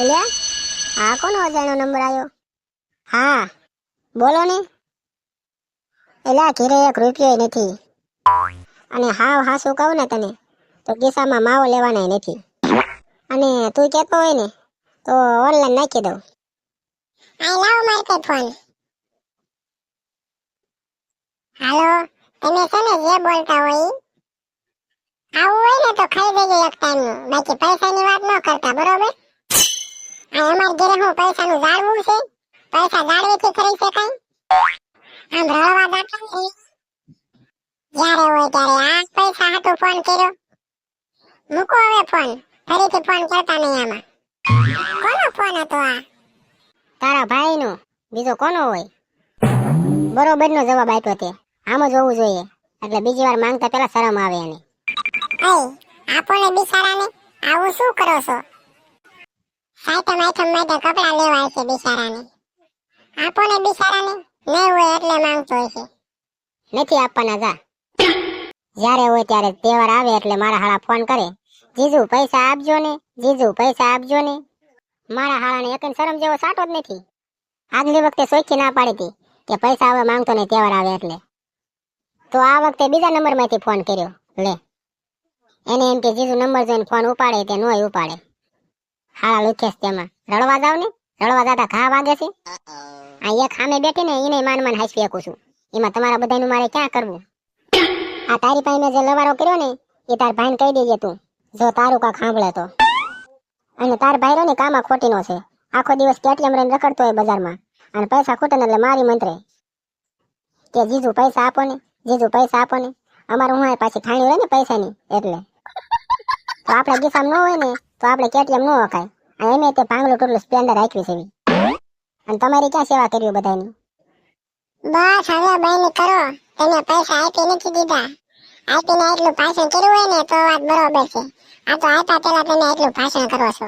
એટલે આ કોનો અજાણ્યો નંબર આવ્યો હા, બોલો ને. એલા ઘેરે એક રૂપિયો નથી. અને હાવ હાસું કહું ને તને, તો કિસ્સામાં માવો લેવાના નથી. અને તું કહેતો હોય ને, તો ઓનલાઈન નાખી દઉં. આ લવ માર્કેટ ફોન હાલો, તમે છે ને જે બોલતા હોય, આવું હોય ને તો ખાઈ દેજો એક ટાઈમનું બાકી પૈસાની વાત ન કરતા, બરોબર? અમાર ઘરે હું પૈસાનું જાળવું છે. પૈસા જાળવીથી ખરી શકાય. આમ રળવા ને જ્યારે હોય ત્યારે આ પૈસા હાટુ ફોન કર્યો. મૂકો હવે ફોન ફરીથી ફોન કરતા નહીં આમાં. કોનો ફોન હતો આ? તારા ભાઈનો. બીજો કોનો હોય? બરોબરનો જવાબ આપ્યો તે. આમ જ હોવું જોઈએ. એટલે બીજી વાર માંગતા પેલા શરમ આવે એને. અય આપણને બિચારાને આવું શું કરો છો? સાઈટમ ખમ્મા તો કપડાં લેવા છે બિચારાને. આપોને બિચારાને. નહીં હોય એટલે માંગતો છે. નથી આપવાના જા. જ્યારે હોય ત્યારે તહેવાર આવે એટલે મારા હાળા ફોન કરે. જીજુ, પૈસા આપજો ને. જીજુ, પૈસા આપજો ને. મારા હાળાને એક શરમ જેવો સાટો જ નથી. આગલી વખતે સોચી ના પાડી હતી કે પૈસા હવે માંગતો ને તહેવાર આવે એટલે. તો આ વખતે બીજા નંબરમાંથી ફોન કર્યો. લે. એને એમ કે જીજુ નંબર જોઈને ફોન ઉપાડે તે નોય ઉપાડે. હાળા લુખેશ તેમાં. રડવા જાવ ને? રડવા જાતા ઘા વાગે છે? આ એક સામે બેઠી ને એને માન માન હાસવી શકું છું. એમાં તમારા બધાનું મારે ક્યાં કરવું? આ તારી પાસે મેં જે લવારો કર્યો ને એ તાર ભાઈને કહી દેજે તું. જો તારું કાંક સાંભળે તો. અને તાર ભાઈ રહ્યો ને કામાં ખોટીનો છે. આખો દિવસ કેટીએમ રહીને રખડતો હોય બજારમાં. અને પૈસા ખૂટે એટલે મારી મંત્રે. કે જીજુ પૈસા આપો ને જીજુ પૈસા આપો ને. અમારું હું પાછી ખાણી રહે ને પૈસાની એટલે. તો આપણે ગીસામ ન હોય ને તો આપણે કેટીએમ ન વખાય આ એમે તે પાંગલું ટોટલું સ્પ્લેન્ડર રાખવી છે અને તમારી ક્યાં સેવા કર્યું બધાની બસ, હવે બહેની કરો. તમે પૈસા આપી નથી દીધા. આપીને એટલું ભાષણ કર્યું હોય ને તો વાત બરોબર છે. આ તો આપ્યા પહેલા તમે એટલું ભાષણ કરો છો.